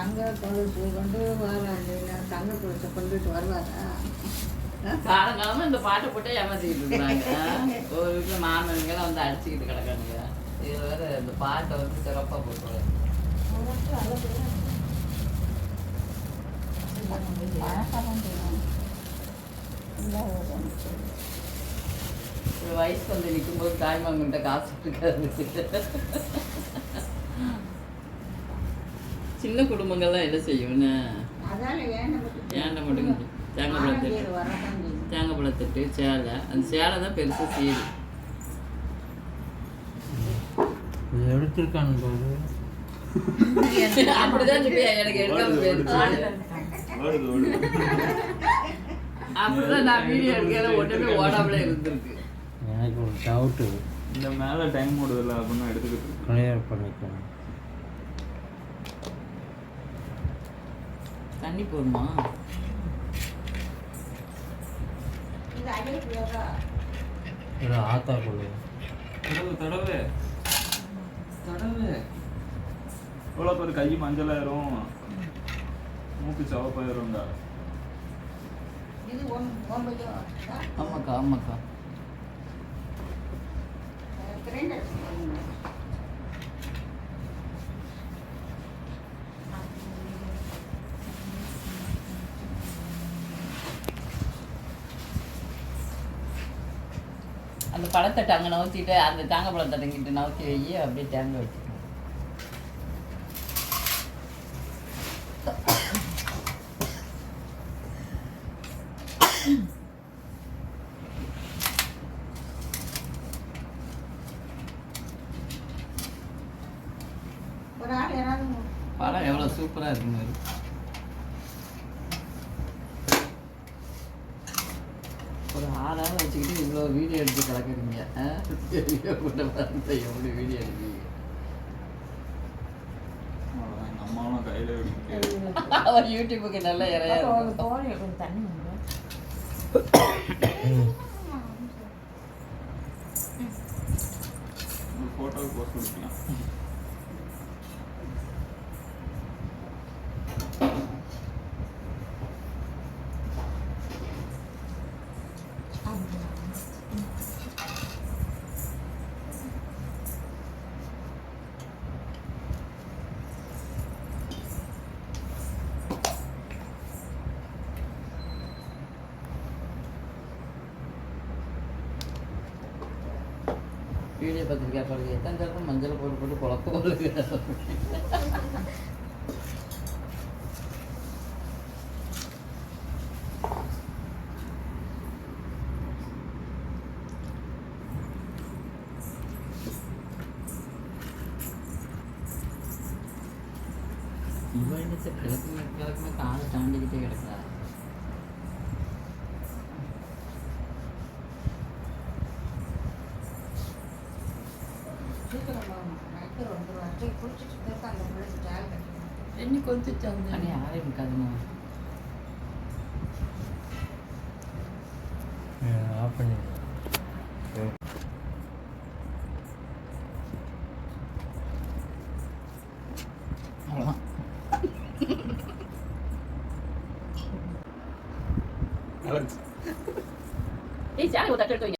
தங்க கொலுசு கொண்டு வராங்க தங்க கொலுசை கொண்டுட்டு வருவாரா? காலங்காலமா இந்த பாட்டை போட்டு ஏமாத்திக்கிட்டு இருக்கிறாங்க ஒரு வீட்டில் மாமனுங்கெல்லாம் வந்து அடிச்சுக்கிட்டு கிடக்கானுங்க. இது வேற இந்த பாட்டை வந்து சிறப்பாக போட்டுருவாங்க ஒரு வயசுக்கு வந்து நிற்கும்போது தாய்மாமன்கிட்ட காசு இருக்காது சின்ன குடும்பங்கள்லாம் என்ன செய்யும்னு ஏன்டா மட்டும் தேங்காய் பழம் தட்டு ஆங்கிலேயர் வரதான் செய்யும். தேங்காய் பழம் தட்டு சேலை. அந்த சேலை தான் பெருசாக இது எடுத்திருக்கானு அப்படிதான் எனக்கு அப்படிதான் நான் வீடியோ எடுக்கையில ஒண்ணுமே ஓடாமலே இருந்திருக்கு. எனக்கு ஒரு டவுட்டு இந்த மேல டைம் ஓடுதில்ல அப்படின்னு எடுத்துக்கிட்டு பண்ணிக்கணும் தண்ணி ஒரு ஆத்தா கொள்ளு. தடவை தடவை. தடவை. எவ்வளோ பேர் கை மஞ்சளாயிரும் மூக்கு ஒன்பது ஆமாக்கா ஆமாக்கா கிரைண்டர் அந்த பழத்தட்டை அங்கே நவுத்திட்டு அந்த தேங்காய் பழம் தட்டங்கிட்டு நவுத்தி வை அப்படியே தேங்காய் ஆள் யாராவது பழம் எவ்வளோ சூப்பராக இருக்கு ஆளாக வச்சுக்கிட்டு இவ்வளோ வீடியோ எடுத்து கிடக்குறீங்க ஆ? வீடியோ கூட வந்து எப்படி வீடியோ எடுப்பீங்க? அவ்வளோதான் எங்கள் அம்மாவும் கையில் யூடியூபுக்கு நல்ல இறையா ஃபோட்டோவுக்கு போஸ்ட் கொடுக்கலாம். வீடியோ பத்திரிக்கா பாருங்க எத்தனை தடவை மஞ்சள் போட்டு போட்டு குழப்ப போடுங்க இவன் என்னத்த கிழக்குமே கிழக்குமே காலை தாண்டிக்கிட்டே கிடக்குறா வருஷம் குளிச்சுட்டு இருக்க அந்த பிள்ளைக்கு